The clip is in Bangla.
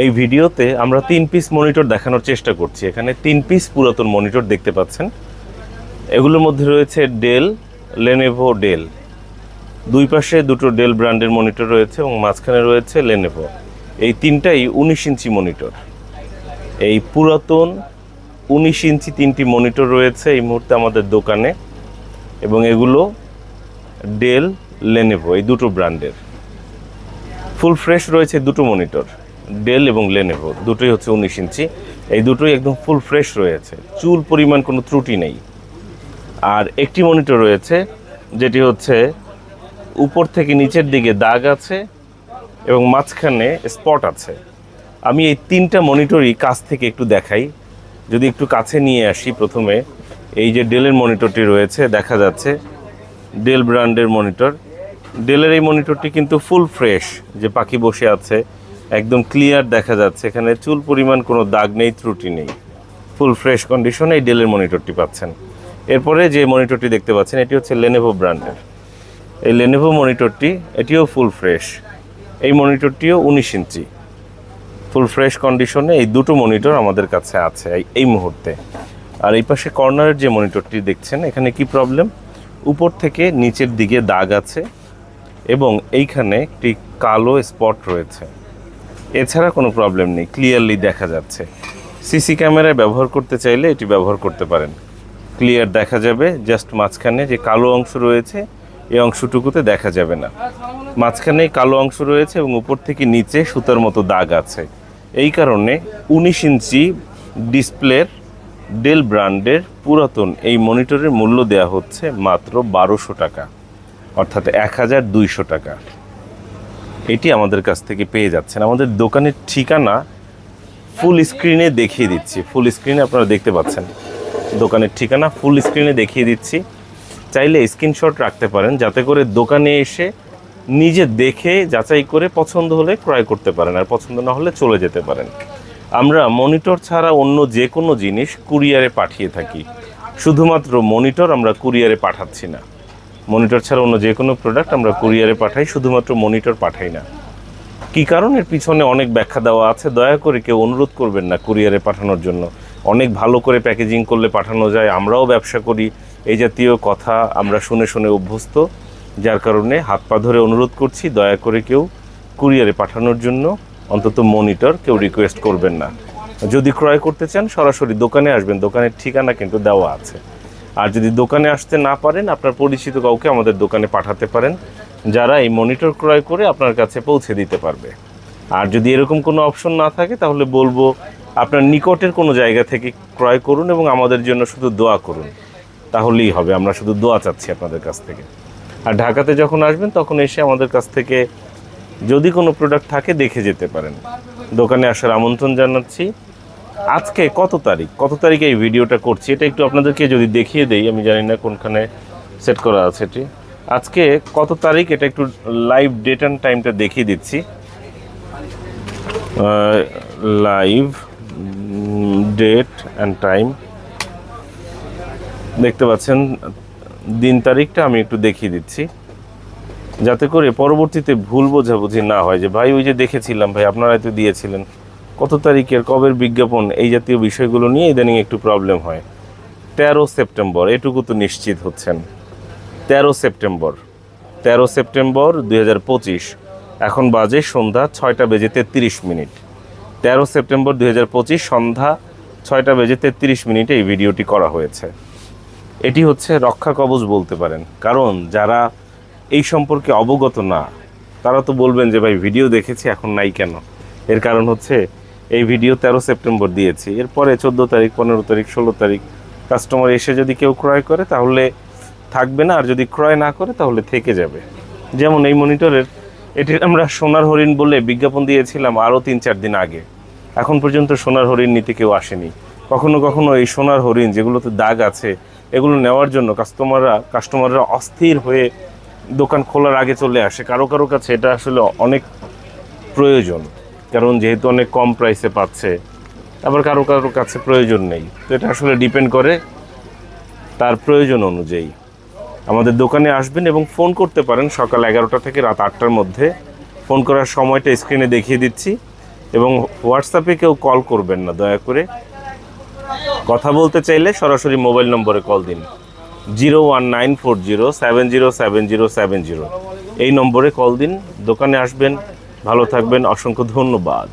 এই ভিডিওতে আমরা তিন পিস মনিটর দেখানোর চেষ্টা করছি। এখানে তিন পিস পুরাতন মনিটর দেখতে পাচ্ছেন। এগুলোর মধ্যে রয়েছে ডেল লেনেভো ডেল দুই পাশে দুটো ডেল ব্র্যান্ডের মনিটর রয়েছে এবং মাঝখানে রয়েছে লেনেভো এই তিনটাই উনিশ ইঞ্চি মনিটর এই পুরাতন উনিশ ইঞ্চি তিনটি মনিটর রয়েছে এই মুহূর্তে আমাদের দোকানে এবং এগুলো ডেল লেনেভো এই দুটো ব্র্যান্ডের ফুল ফ্রেশ রয়েছে দুটো মনিটর ডেল এবং লেনেভো দুটোই হচ্ছে উনিশ ইঞ্চি। এই দুটোই একদম ফুল ফ্রেশ রয়েছে। চুল পরিমাণ কোনো ত্রুটি নেই। আর একটি মনিটর রয়েছে, যেটি হচ্ছে উপর থেকে নিচের দিকে দাগ আছে এবং মাঝখানে স্পট আছে। আমি এই তিনটা মনিটরই কাছ থেকে একটু দেখাই। যদি একটু কাছে নিয়ে আসি প্রথমে, এই যে ডেলের মনিটরটি রয়েছে, দেখা যাচ্ছে ডেল ব্র্যান্ডের মনিটর ডেলের এই মনিটরটি কিন্তু ফুল ফ্রেশ যে পাখি বসে আছে। একদম ক্লিয়ার দেখা যাচ্ছে। এখানে চুল পরিমাণ কোনো দাগ নেই, ত্রুটি নেই। ফুল ফ্রেশ কন্ডিশনে এই ডেলের মনিটরটি পাচ্ছেন। এরপরে যে মনিটরটি দেখতে পাচ্ছেন, এটি হচ্ছে লেনেভো ব্র্যান্ডের এই লেনেভো মনিটরটি এটিও ফুল ফ্রেশ এই মনিটরটিও উনিশ ইঞ্চি। ফুল ফ্রেশ কন্ডিশনে এই দুটো মনিটর আমাদের কাছে আছে এই- মুহূর্তে। আর এই পাশে কর্নারের যে মনিটরটি দেখছেন, এখানে কি প্রবলেম উপর থেকে নিচের দিকে দাগ আছে এবং এইখানে একটি কালো স্পট রয়েছে। এছাড়া কোনো প্রবলেম নেই ক্লিয়ারলি দেখা যাচ্ছে। সিসি ক্যামেরায় ব্যবহার করতে চাইলে এটি ব্যবহার করতে পারেন। ক্লিয়ার দেখা যাবে জাস্ট মাঝখানে যে কালো অংশ রয়েছে, এই অংশটুকুতে দেখা যাবে না। মাঝখানে কালো অংশ রয়েছে এবং উপর থেকে নিচে সুতার মতো দাগ আছে। এই কারণে উনিশ ইঞ্চি ডিসপ্লের ডেল ব্র্যান্ডের পুরাতন এই মনিটরের মূল্য দেওয়া হচ্ছে মাত্র বারোশো টাকা, অর্থাৎ এক হাজার দুইশো টাকা। এটি আমাদের কাছ থেকে পেয়ে যাচ্ছেন। আমাদের দোকানের ঠিকানা ফুল স্ক্রিনে দেখিয়ে দিচ্ছি। ফুল স্ক্রিনে আপনারা দেখতে পাচ্ছেন। দোকানের ঠিকানা ফুল স্ক্রিনে দেখিয়ে দিচ্ছি। চাইলে স্ক্রিনশট রাখতে পারেন, যাতে করে দোকানে এসে নিজে দেখে, যাচাই করে পছন্দ হলে ক্রয় করতে পারেন আর পছন্দ না হলে চলে যেতে পারেন। আমরা মনিটর ছাড়া অন্য যে কোনো জিনিস কুরিয়ারে পাঠিয়ে থাকি। শুধুমাত্র মনিটর আমরা কুরিয়ারে পাঠাচ্ছি না। মনিটর ছাড়া অন্য যে কোনো প্রোডাক্ট আমরা কুরিয়ারে পাঠাই, শুধুমাত্র মনিটর পাঠাই না। কী কারণের পিছনে অনেক ব্যাখ্যা দেওয়া আছে? দয়া করে কেউ অনুরোধ করবেন না কুরিয়ারে পাঠানোর জন্য। অনেক ভালো করে প্যাকেজিং করলে পাঠানো যায়, আমরাও ব্যবসা করি। এই জাতীয় কথা আমরা শুনে শুনে অভ্যস্ত। যার কারণে হাত পা ধরে অনুরোধ করছি, দয়া করে কেউ কুরিয়ারে পাঠানোর জন্য অন্তত মনিটর কেউ রিকোয়েস্ট করবেন না। যদি ক্রয় করতে চান, সরাসরি দোকানে আসবেন। দোকানের ঠিকানা কিন্তু দেওয়া আছে। আর যদি দোকানে আসতে না পারেন, আপনার পরিচিত কাউকে আমাদের দোকানে পাঠাতে পারেন, যারা এই মনিটর ক্রয় করে আপনার কাছে পৌঁছে দিতে পারবে। আর যদি এরকম কোনো অপশন না থাকে, তাহলে বলব আপনার নিকটের কোনো জায়গা থেকে ক্রয় করুন এবং আমাদের জন্য শুধু দোয়া করুন। তাহলেই হবে, আমরা শুধু দোয়া চাচ্ছি আপনাদের কাছ থেকে। আর ঢাকাতে যখন আসবেন, তখন এসে আমাদের কাছ থেকে যদি কোনো প্রোডাক্ট থাকে, দেখে যেতে পারেন। দোকানে আসার আমন্ত্রণ জানাচ্ছি। আজকে কত তারিখ? কত তারিখে এই ভিডিওটা করছি? এটা একটু আপনাদেরকে যদি দেখিয়ে দেই, আমি জানি না কোনখানে সেট করা আছে এটি। আজকে কত তারিখ? এটা একটু লাইভ ডেট অ্যান্ড টাইমটা দেখিয়ে দিচ্ছি। লাইভ ডেট অ্যান্ড টাইম দেখতে পাচ্ছেন, দিন তারিখটা আমি একটু দেখিয়ে দিচ্ছি। যাতে করে পরবর্তীতে ভুল বোঝাবুঝি না হয় যে, ভাই, ওই যে দেখেছিলাম, ভাই, আপনারাই তো দিয়েছিলেন। কত তারিখের কবের বিজ্ঞাপন এই জাতীয় বিষয়গুলো নিয়ে ইদানিং একটু প্রবলেম হয়। তেরো সেপ্টেম্বর, এটুকু তো নিশ্চিত হচ্ছেন। তেরো সেপ্টেম্বর তেরো সেপ্টেম্বর দুই হাজার পঁচিশ, এখন বাজে সন্ধ্যা ছয়টা বেজে তেত্রিশ মিনিট। তেরো সেপ্টেম্বর দুই হাজার পঁচিশ, সন্ধ্যা ছয়টা বেজে তেত্রিশ মিনিটে এই ভিডিওটি করা হয়েছে। এটি হচ্ছে রক্ষা কবচ বলতে পারেন। কারণ যারা এই সম্পর্কে অবগত না, তারা তো বলবেন যে, ভাই, ভিডিও দেখেছি, এখন নাই কেন? এর কারণ হচ্ছে এই ভিডিও তেরো সেপ্টেম্বর দিয়েছি। এরপরে চোদ্দ তারিখ, পনেরো তারিখ, ষোলো তারিখ কাস্টমার এসে যদি কেউ ক্রয় করে, তাহলে থাকবে না, আর যদি ক্রয় না করে, তাহলে থেকে যাবে। যেমন এই মনিটরের এটির আমরা সোনার হরিণ বলে বিজ্ঞাপন দিয়েছিলাম আরও তিন চার দিন আগে। এখন পর্যন্ত সোনার হরিণ নিতে কেউ আসেনি। কখনো কখনো এই সোনার হরিণ, যেগুলোতে দাগ আছে, এগুলো নেওয়ার জন্য কাস্টমাররা কাস্টমাররা অস্থির হয়ে দোকান খোলার আগে চলে আসে। কারও কারও কাছে এটা আসলে অনেক প্রয়োজন। কারণ যেহেতু অনেক কম প্রাইসে পাচ্ছে, আবার কারও কারও কাছে প্রয়োজন নেই। তো এটা আসলে ডিপেন্ড করে তার প্রয়োজন অনুযায়ী। আমাদের দোকানে আসবেন এবং ফোন করতে পারেন, সকাল এগারোটা থেকে রাত আটটার মধ্যে। ফোন করার সময়টা স্ক্রিনে দেখিয়ে দিচ্ছি এবং হোয়াটসঅ্যাপে কেউ কল করবেন না, দয়া করে। কথা বলতে চাইলে সরাসরি মোবাইল নম্বরে কল দিন। Zero one nine four zero seven zero seven zero seven zero এই নম্বরে কল দিন, দোকানে আসবেন ভালো থাকবেন অসংখ্য ধন্যবাদ।